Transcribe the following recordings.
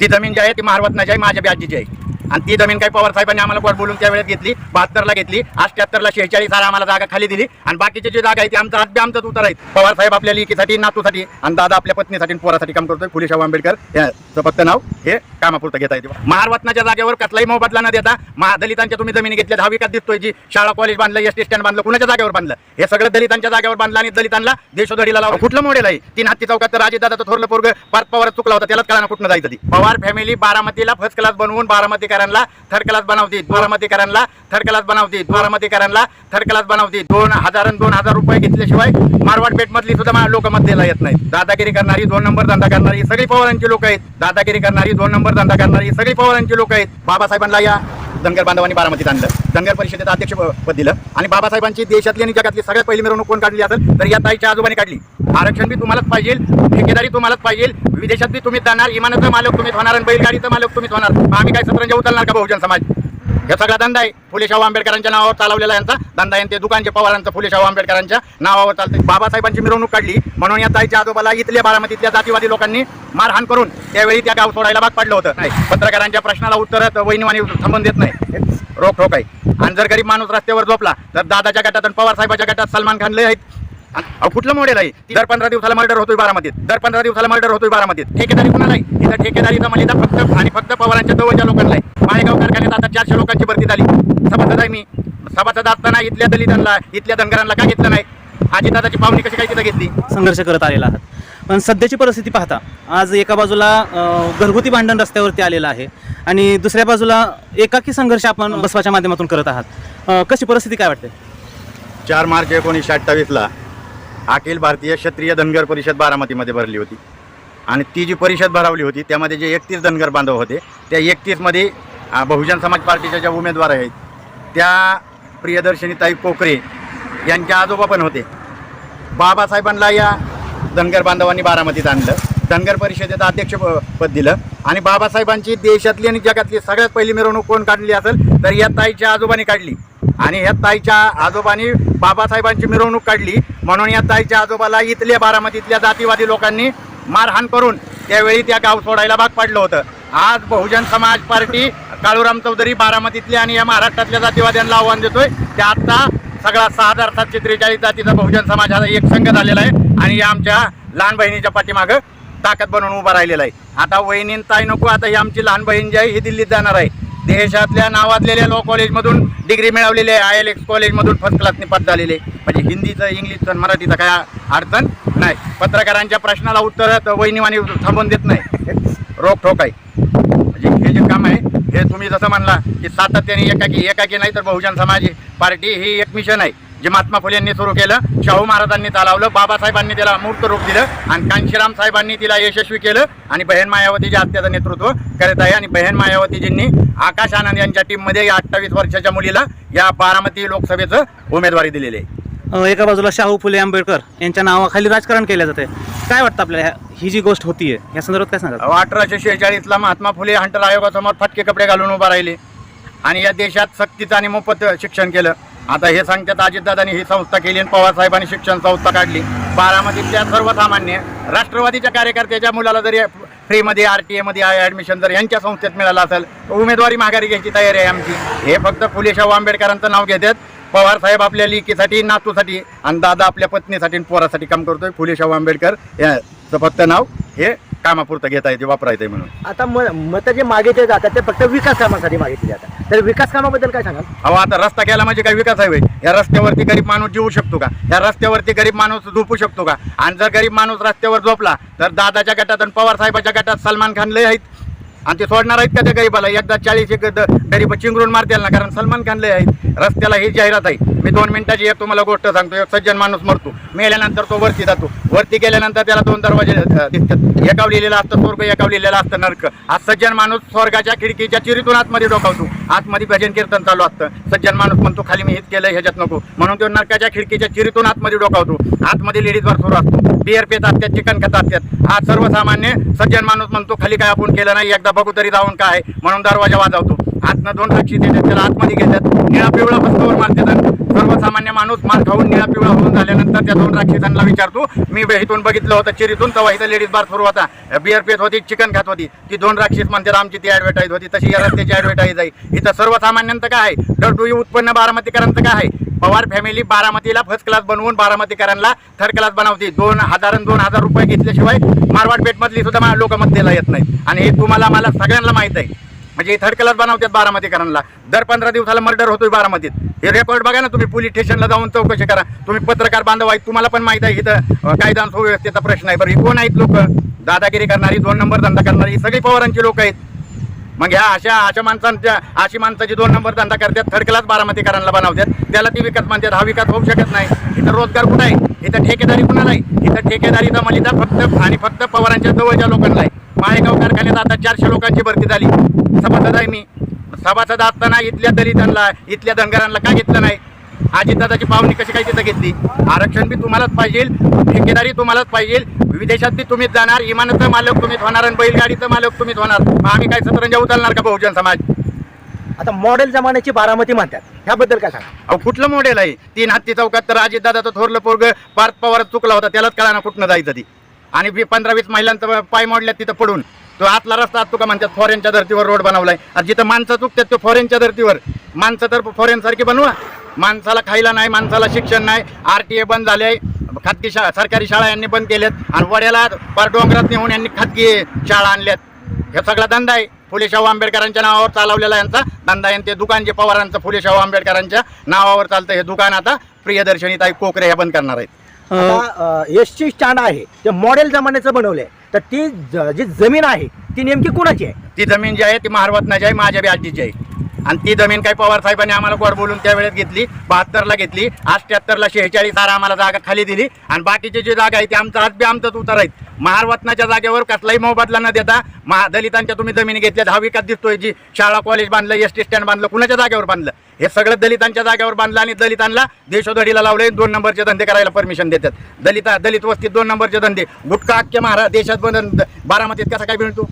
ती जमीन जी आहे ती महारवतनाची आहे माझ्या बी आहे आणि ती जमीन काही पवार साहेबांनी आम्हाला गोड बोलून त्यावेळेस घेतली बहात्तरला घेतली अठ्याहत्तरला शेहेचाळीस साला आम्हाला जागा खाली दिली आणि बाकीची जी जागा आहे ती आमचा हात आमचाच उतर आहे पवार साहेब आपल्या लिखीसाठी नातूसाठी आणि दादा आपल्या पत्नीसाठी पोरासाठी काम करतोय फुलेशाह आंबेडकर. याचं फक्त नाव हे कामापुरतं घेता येते महारत्नाच्या जागेवर कसलाही मोबदला न देता महा दलितांच्या तुम्ही जमिनी घेतल्या दहावी विकास दिसतोय जी? शाळा कॉलेज बांधलं एस टी स्टँड बांधलं कुणाच्या जागेवर बांधलं? हे सगळं दलितांच्या जागेवर बांधलं आणि दलितांना देशोधडीला लावलं. कुठलं मोडेल आहे? तीन हत्ती चौकात तर राजदादा थोरलं पोरग पार्थ पवार चुकला होता त्यालाच कळा कुठं जायचं ती. पवार फॅमिली बारामतीला फर्स्ट क्लास बनवून बारामती बारामतीकरांना थर्ड क्लास बनवते बारामतीकरांना थर्ड क्लास बनवते बारामतीकरांना थर्ड क्लास बनवते दोन हजार दोन हजार रुपये घेतल्याशिवाय मारवाड पेठ मधली सुद्धा लोक मध्येला येत नाही दादागिरी करणारी दोन नंबर धंदा करणारी सगळी पवारांची लोक आहेत. दादागिरी करणारी दोन नंबर धंदा करणारी सगळी पवारांची लोक आहेत. बाबासाहेबांना या. धनगर बांधवांनी बारामतीत आणलं धनगर परिषदेचं अध्यक्षपद दिलं. आणि बाबासाहेबांची देशातली आणि जगातली सगळ्यात पहिली मिरवणूक कोण काढली असेल तर या ताईच्या आजोबाने काढली. आरक्षण बी तुम्हालाच पाहिजे ठेकेदारी तुम्हालाच पाहिजे विदेशात बी तुम्ही जाणार इमानाचा मालक तुम्हीच होणार आणि बैलगाडीचा मालक तुम्हीच होणार. आम्ही काय सतरंजा उचलणार का बहुजन समाज? हे सगळा धंदा आहे. फुले शाहू आंबेडकरांच्या नावावर चालवलेला यांचा. धंदा आहे ते दुकानचे पवारांचं फुले शाहू आंबेडकरांच्या नावावर चालते बाबासाहेबांची मिरवणूक काढली. म्हणून या ताईच्या आजोबाला इथल्या बारामतीतल्या जातीवादी लोकांनी मारहाण करून त्यावेळी त्या गाव सोडायला भाग पडलं होतं. नाही पत्रकारांच्या प्रश्नाला उत्तरात वहिनीवाणी थांबून देत नाही. रोख ठोक आहे. आणि जर गरीब माणूस रस्त्यावर झोपला तर दादाच्या गटात आणि पवार साहेबाच्या गटात सलमान खान लय आहेत. अहो, कुठलं मॉडेल आहे? दर पंधरा दिवसाला मर्डर होतोय बारामतीत. दर पंधरा दिवसाला मर्डर होतोय बारामतीत. ठेकेदारी कुणाला आहे? इथं ठेकेदारीचा मलिदा फक्त आणि फक्त पवारांच्या जवळच्या लोकांना आहे. माळेगाव कारखान्यात आता चारशे लोकांची भरती झाली. सभासद आहे मी. सभासद असताना इथल्या दलितांना इथल्या धनगरांना का घेतलं नाही? आजी दादाची पाहुणी कशी काय तिथं घेतली? संघर्ष करत आलेला आहात. पण सध्याची परिस्थिती पाहता आज एका बाजूला घरगुती भांडण रस्त्यावरती आलेलं आहे आणि दुसऱ्या बाजूला एकाकी संघर्ष आपण बसवाच्या माध्यमातून करत आहात. कशी परिस्थिती काय वाटते? चार मार्च एकोणीसशे अठ्ठावीसला अखिल भारतीय क्षत्रिय धनगर परिषद बारामतीमध्ये भरली होती. आणि ती जी परिषद भरावली होती त्यामध्ये जे एकतीस धनगर बांधव होते त्या एकतीसमध्ये बहुजन समाज पार्टीच्या ज्या उमेदवार आहेत त्या प्रियदर्शनी ताई कोकरे यांच्या आजोबा पण होते. बाबासाहेबांना या धनगर बांधवांनी बारामतीत आणलं. धनगर परिषदेचं अध्यक्ष प- पद दिलं. आणि बाबासाहेबांची देशातली आणि जगातली सगळ्यात पहिली मिरवणूक कोण काढली असेल तर या ताईच्या आजोबांनी काढली. आणि या ताईच्या आजोबांनी बाबासाहेबांची मिरवणूक काढली. म्हणून या ताईच्या आजोबाला इथल्या बारामतीतल्या जातीवादी लोकांनी मारहाण करून त्यावेळी त्या गाव सोडायला भाग पाडलं होतं. आज बहुजन समाज पार्टी काळूराम चौधरी बारामतीतल्या आणि या महाराष्ट्रातल्या जातीवाद्यांना आव्हान देतोय. ते आत्ता सगळा सहा हजार सातशे त्रेचाळीस जातीचा बहुजन समाज हा एक संघ झालेला आहे आणि या आमच्या लहान बहिणीच्या पाठीमागं ताकद बनवून उभा राहिलेला आहे. आता वहिनीं ताई नको आता ही आमची लहान बहीण जी आहे ही दिल्लीत जाणार आहे. देशातल्या नावाजलेल्या लॉ कॉलेजमधून डिग्री मिळवलेली आहे. आय एल एक्स कॉलेजमधून फर्स्ट क्लासने पद झालेले म्हणजे हिंदीचं इंग्लिशचं आणि मराठीचं काय अडचण नाही. पत्रकारांच्या प्रश्नाला उत्तर वहिनीवाणी थांबवून देत नाही. रोख ठोक आहे म्हणजे हे जे काम आहे हे तुम्ही जसं म्हणला की सातत्याने एकाकी एकाकी नाही तर बहुजन समाज पार्टी ही एक मिशन आहे. जे महात्मा फुले यांनी सुरू केलं शाहू महाराजांनी चालवलं बाबासाहेबांनी त्याला मूर्त रूप दिलं आणि कांशीराम साहेबांनी तिला यशस्वी केलं आणि बहन मायावतीच्या हत्याचं नेतृत्व करत आहे. आणि बहन मायावतीजींनी आकाश आनंद यांच्या टीममध्ये या अठ्ठावीस वर्षाच्या मुलीला या बारामती लोकसभेचं उमेदवारी दिलेली आहे. एका बाजूला शाहू फुले आंबेडकर यांच्या नावाखाली राजकारण केलं जाते काय वाटतं आपल्याला? ही जी गोष्ट होतीये या संदर्भात काय सांगा अठराशे शेहेचाळीसला महात्मा फुले हंटर आयोगासमोर फटके कपडे घालून उभा राहिले आणि या देशात सक्तीचं आणि मोफत शिक्षण केलं. आता हे सांगतात अजितदादांनी ही संस्था केली आणि पवार साहेबांनी शिक्षण संस्था काढली. बारामतीतल्या सर्वसामान्य राष्ट्रवादीच्या कार्यकर्त्याच्या मुलाला जरी फ्रीमध्ये आर टी एमध्ये ॲडमिशन जर यांच्या संस्थेत मिळालं असेल तर उमेदवारी माघारी घ्यायची तयारी आहे आमची. हे फक्त फुले शाहू आंबेडकरांचं नाव घेतात. पवार साहेब आपल्या लिकीसाठी नातूसाठी आणि दादा आपल्या पत्नीसाठी आणि पोरासाठी काम करतोय. फुले शाहू आंबेडकर याचं फक्त नाव. हे कामापुरतं घेता येते वापरायचं आहे म्हणून. आता म मतं जे मागितले जातात ते फक्त विकास कामासाठी मागितले जातात. तर विकास कामाबद्दल काय सांगाल? अहो आता रस्ता केला म्हणजे काय विकास आहे होय? या रस्त्यावरती गरीब माणूस जीवू शकतो का? या रस्त्यावरती गरीब माणूस झोपू शकतो का? आणि जर गरीब माणूस रस्त्यावर झोपला तर दादाच्या गटात आणि पवार साहेबाच्या गटात सलमान खान लय आहेत. आणि ते सोडणार आहेत का त्या गरीबाला? एकदा चाळीस एक द- गरीब चिंगरून मारतील ना कारण सलमान खान लय आहेत. रस्त्याला ही जाहिरात आहे. मी दोन मिनिटाची एक तुम्हाला गोष्ट सांगतो. एक सज्जन माणूस मरतो. मेल्यानंतर तो वरती जातो. वरती गेल्यानंतर त्याला दोन दरवाजे दिसतात. एकाव लिहिलेला असतं स्वर्ग एकाव लिहिलेला असतं नरक. आज सज्जन माणूस स्वर्गाच्या खिडकीच्या चिरीतून आतमध्ये डोकावतो. आतमध्ये भजन कीर्तन चालू असतं. सज्जन माणूस म्हणतो खाली मी हेच केलं ह्याच्यात नको. म्हणून तो नरकाच्या खिडकीच्या चिरीतून आतमध्ये डोकावतो. आतमध्ये लेडीजवर सुरू असतो. बिअर पेत असतात चिकन खात असतात. आज सर्वसामान्य सज्जन माणूस म्हणतो खाली काय आपण केलं नाही? एकदा बघू तरी जाऊन काय म्हणून दरवाजा वाजवतो. आतनं दोन राक्षी देतात त्याला आतमध्ये घेतात. निळा पिवळा फस्तावर मारतात देतात सर्वसामान्य माणूस मार खाऊन निळा पिवळा होऊन झाल्यानंतर त्या दोन राक्षसांना विचारतो मी इथून बघितलं होतं चिरीतून तेव्हा इथं लेडीज बार सुरू होता. बिअर पेत होती चिकन खात होती. ती दोन राक्षस म्हणतात आमची ती ॲडव्हर्टाईज होती तशी या रस्त्याची ॲडव्हर्टाईज आहे. इथं सर्वसामान्यांचं काय आहे? डरडुई उत्पन्न बारामतीकरांचं काय आहे? पवार फॅमिली बारामतीला फर्स्ट क्लास बनवून बारामतीकरांना थर्ड क्लास बनवते. दोन हजार दोन हजार रुपये घेतल्याशिवाय मारवाड पेठमधली सुद्धा लोकमत मध्येला येत नाही आणि हे तुम्हाला मला सगळ्यांना माहीत आहे. म्हणजे थर्ड क्लास बनवतात बारामतीकरांना दर पंधरा दिवसाला मर्डर होतोय बारामतीत. हे रेकॉर्ड बघा ना तुम्ही पोलीस स्टेशनला जाऊन चौकशी करा. तुम्ही पत्रकार बांधव आहेत तुम्हाला पण माहीत आहे इथं कायदा सुव्यवस्थेचा प्रश्न आहे. बरं ही कोण आहेत लोक? दादागिरी करणारी दोन नंबर धंदा करणारी सगळी पवारांची लोक आहेत. मग ह्या अशा अशा माणसांच्या अशी माणसाची दोन नंबर धंदा करतात थर्ड क्लास बारामतीकरांना बनवतात त्याला ती विकास म्हणतात हा विकास होऊ शकत नाही. इथं रोजगार कुठं आहे? इथं ठेकेदारी कुणाला आहे? इथं ठेकेदारी दमलीचा फक्त आणि फक्त पवारांच्या जवळच्या लोकांना आहे. माळेगाव कारखान्यात आता चारशे लोकांची भरती झाली. सभासद आहे मी. सभासद असताना इथल्या दलितांना इथल्या धनगरांना का घेतलं नाही? अजितदादाची पावणी कशी काय तिथं घेतली? आरक्षण बी तुम्हालाच पाहिजे ठेकेदारी तुम्हालाच पाहिजे. विदेशात बी तुम्हीच जाणार इमानाचं मालक तुम्हीच होणार आणि बैलगाडीचं मालक तुम्हीच होणार. मग आम्ही काय सतरंजा उचलणार का बहुजन समाज? आता मॉडेल जमान्याची बारामती म्हणतात. ह्याबद्दल काय सांगा? अहो कुठलं मॉडेल आहे? तीन हत्ती चौकात तर अजितदादाचं थोरलं पोरग पार्थ पवार चुकला होता. त्यालाच कळा ना कुठनं जायचं ती. आणि पंधरा वीस महिलांचं पाय मोडल्यात तिथं पडून. तो आतला रस्ता आत तुका म्हणतात फॉरेनच्या धर्तीवर रोड बनवलाय. आणि जिथं माणसं चुकतात तो फॉरेनच्या धर्तीवर. माणसं तर फॉरेन सारखी बनवा. माणसाला खायला नाही माणसाला शिक्षण नाही. आर टी ए बंद झाले. खाजगी शाळा सरकारी शाळा यांनी बंद केल्यात. आणि वड्याला पार डोंगरात नेऊन यांनी खाजगी शाळा आणल्यात. हे सगळा धंदा आहे. फुले शाहू आंबेडकरांच्या नावावर चालवलेला यांचा धंदा आहे. ते दुकान जे पवारांचं फुले शाहू आंबेडकरांच्या नावावर चालतं हे दुकान आता प्रियदर्शनी ताई कोकरे ह्या बंद करणार आहेत. एस ची स्टँड आहे ते मॉडेल जमान्याचं बनवलंय तर ती ज- जी जमीन आहे ती नेमकी कुणाची आहे? ती जमीन जी आहे ती महारवतनाची आहे माझ्या बी आजीची आहे. आणि ती जमीन काही पवार साहेबांनी आम्हाला गोड बोलून त्यावेळेस घेतली बहात्तरला घेतली अठ्याहत्तरला शेहेचाळीस आरा आम्हाला जागा खाली दिली आणि बाकीची जी जागा आहे ती आमचं आज बी आमचंच उतर आहेत. महारवतनाच्या जागेवर कसलाही मोबदला न देता महा दलितांच्या तुम्ही जमिनी घेतल्या हा विकास दिसतोय जी शाळा कॉलेज बांधलं एस टी स्टँड बांधलं कुणाच्या जागेवर बांधलं? हे सगळं दलितांच्या जागेवर बांधलं आणि दलितांना देशोधडीला लावलंय दोन नंबरचे धंदे करायला परमिशन देतात. दलित दलित वस्तीत दोन नंबरचे धंदे. गुटखा अख्ख्या महारा देशात बारामतीत कसा काय मिळतो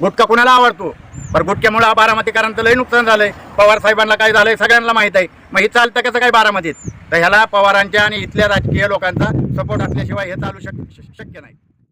गुटखा कुणाला आवडतो? पर गुटक्यामुळे बारामतीकरांचं लय नुकसान झालंय. पवार साहेबांना काय झालंय सगळ्यांना माहीत आहे. मग हे चालतं कसं काय बारामतीत? तर ह्याला पवारांच्या आणि इथल्या राजकीय लोकांचा सपोर्ट असल्याशिवाय हे चालू शक शक्य नाही.